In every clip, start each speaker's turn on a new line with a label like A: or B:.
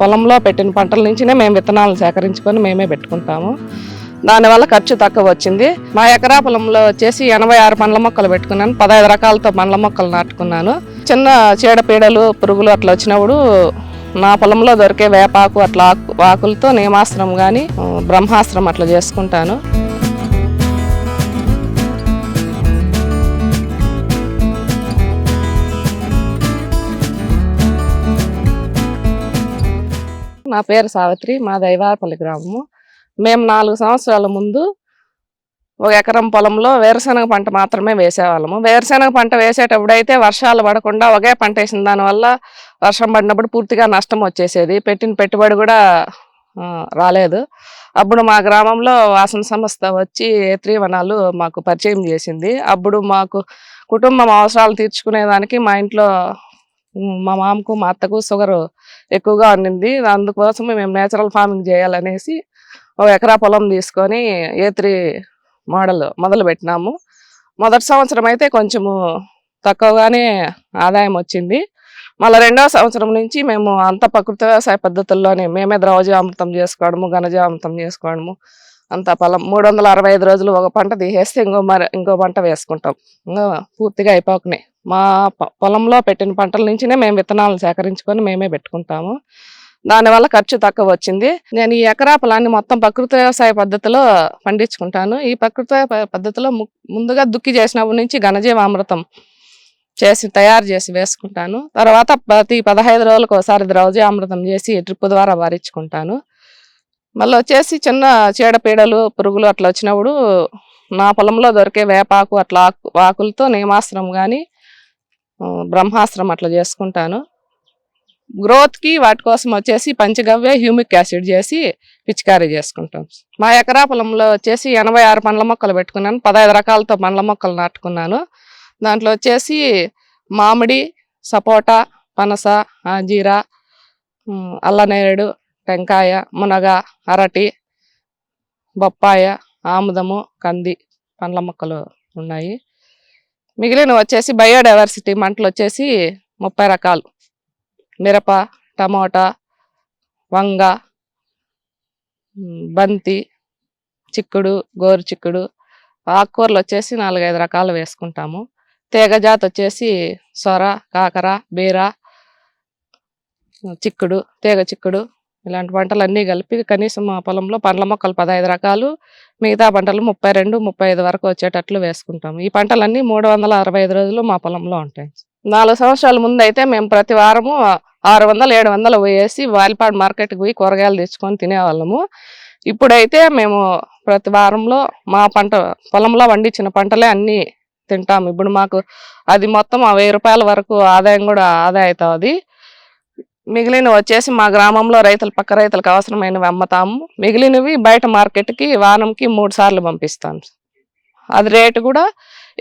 A: పొలంలో పెట్టిన పంటల నుంచినే మేము విత్తనాలు సేకరించుకొని మేమే పెట్టుకుంటాము. దానివల్ల ఖర్చు తక్కువ వచ్చింది. మా ఎకరా పొలంలో వచ్చేసి ఎనభై ఆరు పండ్ల మొక్కలు పెట్టుకున్నాను. పదహైదు రకాలతో పండ్ల మొక్కలు నాటుకున్నాను. చిన్న చీడపీడలు పురుగులు అట్లా వచ్చినప్పుడు నా పొలంలో దొరికే వేపాకు అట్లా ఆకు ఆకులతో నియమాస్త్రం కానీ బ్రహ్మాస్త్రం అట్లా చేసుకుంటాను. నా పేరు సావిత్రి మా దైవారపల్లి గ్రామము. మేము నాలుగు సంవత్సరాల ముందు ఒక ఎకరం పొలంలో వేరుశనగ పంట మాత్రమే వేసేవాళ్ళము. వేరుశనగ పంట వేసేటప్పుడు అయితే వర్షాలు పడకుండా ఒకే పంట వేసిన దానివల్ల వర్షం పడినప్పుడు పూర్తిగా నష్టం వచ్చేసేది. పెట్టిన పెట్టుబడి కూడా రాలేదు. అప్పుడు మా గ్రామంలో వాసన సంస్థ వచ్చి త్రీవనాలు వనాలు మాకు పరిచయం చేసింది. అప్పుడు మాకు కుటుంబం అవసరాలు తీర్చుకునేదానికి మా ఇంట్లో మా మామకు మా అత్తకు షుగర్ ఎక్కువగా ఉండింది. అందుకోసం మేము నేచురల్ ఫార్మింగ్ చేయాలనేసి ఒక ఎకరా పొలం తీసుకొని ఏ త్రీ మోడల్ మొదలు పెట్టినాము. మొదటి సంవత్సరం అయితే కొంచెము తక్కువగానే ఆదాయం వచ్చింది. మళ్ళీ రెండవ సంవత్సరం నుంచి మేము అంత ప్రకృతి వ్యవసాయ పద్ధతుల్లోనే మేమే ద్రవజామృతం చేసుకోవడము ఘనజామృతం చేసుకోవడము అంత పొలం మూడు వందల అరవై ఐదు రోజులు ఒక పంట తీసేస్తే ఇంకో మరి ఇంకో పంట వేసుకుంటాం. పూర్తిగా అయిపోకనే. మా పొలంలో పెట్టిన పంటల నుంచినే మేము విత్తనాలను సేకరించుకొని మేమే పెట్టుకుంటాము. దానివల్ల ఖర్చు తక్కువ వచ్చింది. నేను ఈ ఎకరా పొలాన్ని మొత్తం ప్రకృతి వ్యవసాయ పద్ధతిలో పండించుకుంటాను. ఈ ప్రకృతి పద్ధతిలో ము- ముందుగా దుక్కి చేసినప్పటి నుంచి ఘనజీవామృతం చేసి తయారు చేసి వేసుకుంటాను. తర్వాత ప్రతి పదహైదు రోజులకు ఒకసారి ద్రవజీవామృతం చేసి డ్రిప్ ద్వారా వారించుకుంటాను మళ్ళీ వచ్చేసి చిన్న చీడపీడలు పురుగులు అట్లా వచ్చినప్పుడు నా పొలంలో దొరికే వేపాకు అట్లా ఆకు ఆకులతో నియమాస్త్రం కానీ బ్రహ్మాస్త్రం అట్లా చేసుకుంటాను. గ్రోత్కి వాటి కోసం వచ్చేసి పంచగవ్య హ్యూమిక్ యాసిడ్ చేసి పిచికారీ చేసుకుంటాం. మా ఎకరా పొలంలో వచ్చేసి ఎనభై ఆరు పండ్ల మొక్కలు పెట్టుకున్నాను. పదహైదు రకాలతో పండ్ల మొక్కలు నాటుకున్నాను. దాంట్లో వచ్చేసి మామిడి సపోటా పనస జీరా అల్లనేరేడు టెంకాయ మునగ అరటి బొప్పాయ ఆముదము కంది పండ్ల మొక్కలు ఉన్నాయి. మిగిలిన వచ్చేసి బయోడైవర్సిటీ మంటలు వచ్చేసి ముప్పై రకాలు. మిరప టమోటా వంగ బంతి చిక్కుడు గోరు చిక్కుడు ఆకుకూరలు వచ్చేసి నాలుగైదు రకాలు వేసుకుంటాము. తీగజాతి వచ్చేసి సొర కాకర బీర చిక్కుడు తీగ చిక్కుడు ఇలాంటి పంటలు అన్నీ కలిపి కనీసం మా పొలంలో పండ్ల మొక్కలు పదహైదు రకాలు మిగతా పంటలు ముప్పై రెండు ముప్పై ఐదు వరకు వచ్చేటట్లు వేసుకుంటాము. ఈ పంటలన్నీ మూడు వందల అరవై ఐదు రోజులు మా పొలంలో ఉంటాయి. నాలుగు సంవత్సరాల ముందు అయితే మేము ప్రతి వారము ఆరు వందలు ఏడు వందలు పోయేసి వాలిపాడు మార్కెట్కి పోయి కూరగాయలు తెచ్చుకొని తినేవాళ్ళము. ఇప్పుడైతే మేము ప్రతి వారంలో మా పంట పొలంలో పండించిన పంటలే అన్నీ తింటాము. ఇప్పుడు మాకు అది మొత్తం వెయ్యి రూపాయల వరకు ఆదాయం కూడా ఆదా అవుతుంది. మిగిలినవి వచ్చేసి మా గ్రామంలో రైతులు పక్క రైతులకు అవసరమైనవి అమ్ముతాము. మిగిలినవి బయట మార్కెట్కి వారంకి మూడు సార్లు పంపిస్తాం అది రేటు కూడా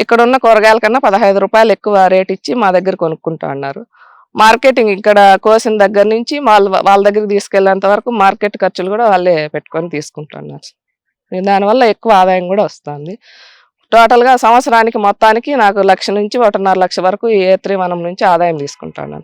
A: ఇక్కడ ఉన్న కూరగాయల కన్నా పదహైదు రూపాయలు ఎక్కువ రేట్ ఇచ్చి మా దగ్గర కొనుక్కుంటా అన్నారు. మార్కెటింగ్ ఇక్కడ కోసిన దగ్గర నుంచి వాళ్ళ వాళ్ళ దగ్గరికి తీసుకెళ్ళేంత వరకు మార్కెట్ ఖర్చులు కూడా వాళ్ళే పెట్టుకొని తీసుకుంటున్నారు దానివల్ల ఎక్కువ ఆదాయం కూడా వస్తుంది. టోటల్గా సంవత్సరానికి మొత్తానికి నాకు లక్ష నుంచి ఒకటిన్నర లక్ష వరకు ఏ త్రీ వనం నుంచి ఆదాయం తీసుకుంటాను